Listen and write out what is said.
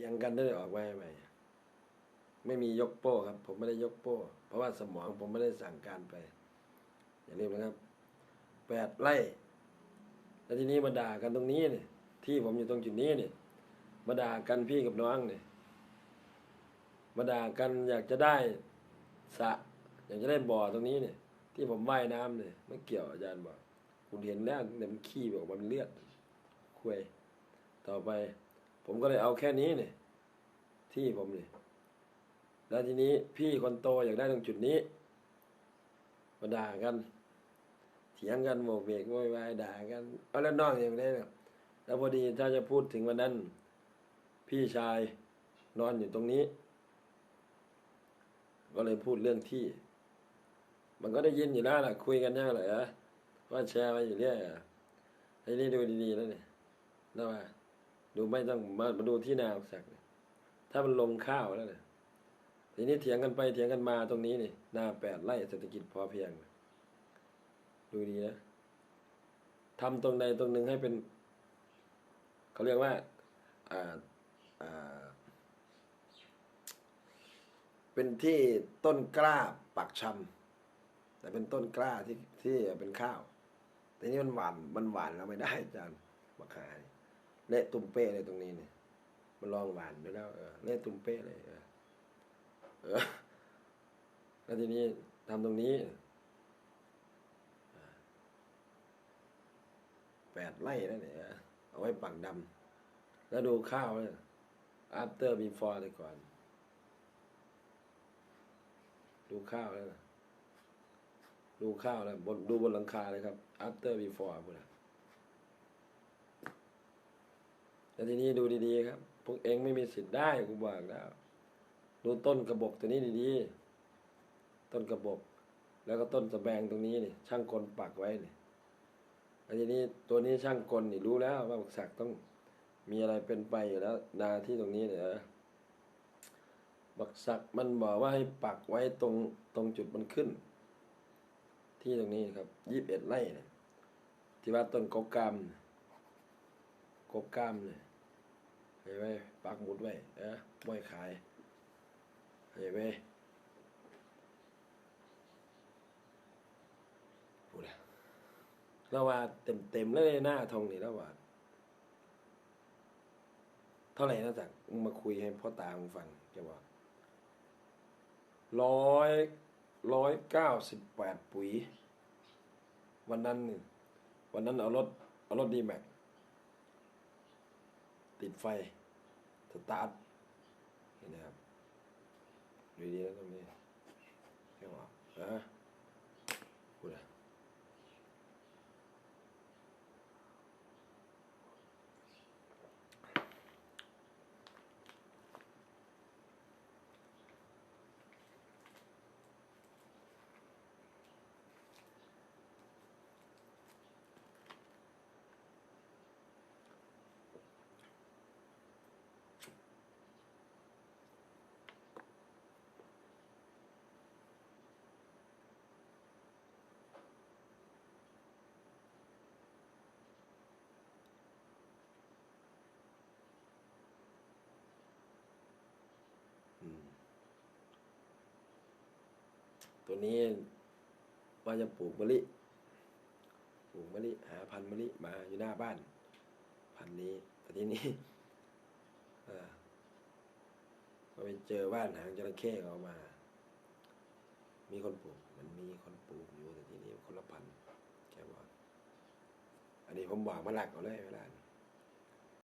ถียงกันได้ออกไว้ไหมไม่มียกโป้ครับ ผมไม่ได้ยกโป้ เพราะว่าสมองผมไม่ได้สั่งการไป อย่าลืมนะครับแปดไร่แล้วทีนี้มาด่ากันตรงนี้เนี่ย ที่ผมอยู่ตรงจุดนี้เนี่ยมาด่ากันพี่กับน้องเนี่ยมาด่ากันอยากจะได้สะ อยากจะได้บ่อตรงนี้เนี่ย ที่ผมว่ายน้ำเนี่ยไม่เกี่ยวอาจารย์บอกคุณเห็นแล้วเนี่ยมันขี้ออกมาเป็นเลือดคุยต่อไป ผมก็เลยเอาแค่นี้เนี่ยที่ผมเนี่ยแล้วทีนี้พี่คนโตอยากได้ตรงจุดนี้มาด่ากัน เถียงกันโมกเบกโวยวายด่ากันเอาแล้วนองอย่างนี้เนี่ยแล้วพอดีถ้าจะพูดถึงวันนั้น พี่ชายนอนอยู่ตรงนี้ ก็เลยพูดเรื่องที่ มันก็ได้ยินอยู่แล้วแหละคุยกันแน่เลยอะว่าแชร์มาอยู่เรื่อยอะไอ้นี่ดูดีๆแล้วเนี่ยแล้วว่า ดูไม่ต้องมามาดูที่นาสักเนี่ยถ้ามันลงข้าวแล้วเนี่ยทีนี้เถียงกันไปเถียงกันมาตรงนี้นี่นาแปดไร่เศรษฐกิจพอเพียง ดูดีนะทำตรงใดตรงหนึ่งให้เป็น เขาเรียกว่าอ่าอ่าเป็นที่ต้นกล้าปักชำแต่เป็นต้นกล้าที่ที่เป็นข้าว แต่นี่มันหวานมันหวานแล้วไม่ได้อาจารย์มะขามนี่ เละตุ้มเป้เลยตรงนี้เนี่ยมันลองหวานดูแล้วเออเละตุ้มเป้เลย เออเออแล้วทีนี้ทำตรงนี้แปดไร่นั่นเนี่ยเอาไว้ปักดำแล้วดูข้าวเนี่ย after before เลยก่อน ดูข้าวแล้วนะดูข้าวแล้วบนดูบนหลังคาเลยครับ after before พูดนะ แล้วทีนี้ดูดีๆครับ พวกเองไม่มีสิทธิ์ได้กูบอกแล้ว ดูต้นกระบอกตัวนี้ดีๆ ต้นกระบอกแล้วก็ต้นสะแบงตรงนี้นี่ช่างกลปักไว้นี่อันนี้ตัวนี้ช่างกลนี่รู้แล้วว่าบักศักดิ์ต้องมีอะไรเป็นไปอยู่แล้ว นาที่ตรงนี้เนี่ยบักศักมันบอกว่าให้ปักไว้ตรงตรงจุดมันขึ้น ที่ตรงนี้ครับยี่สิบเอ็ดไร่เนี่ยที่ว่าต้นกกกามกกกามเนี่ย เห็นไหมปักหมุดไว้เออบ่อยขายเห็นไหมพูดอะเราว่าเต็มเต็มๆเลยหน้าทองนี่แล้วว่าเท่าไหร่นะจักมึงมาคุยให้พ่อตามึงฟังแกบอกร้อยร้อยเก้าสิบแปดปุ๋ย วันนั้น วันนั้นเอารถ เอารถดีแม็กติดไฟ ตาร์ทเห็นไหมครับดูดีนะตรงนี้แกบอกนะ ตัวนี้ว่าจะปลูกมะลิปลูกมะลิหาพันธุ์มะลิมาอยู่หน้าบ้าน พันธุ์นี้แต่ทีนี้ก็ไปเจอบ้านหางจระเข้เขามา มีคนปลูก มันมีคนปลูกอยู่แต่ทีนี้คนละพันธุ์แกบอกอันนี้ผมบอกมาหลักเอาเลยเวลานี้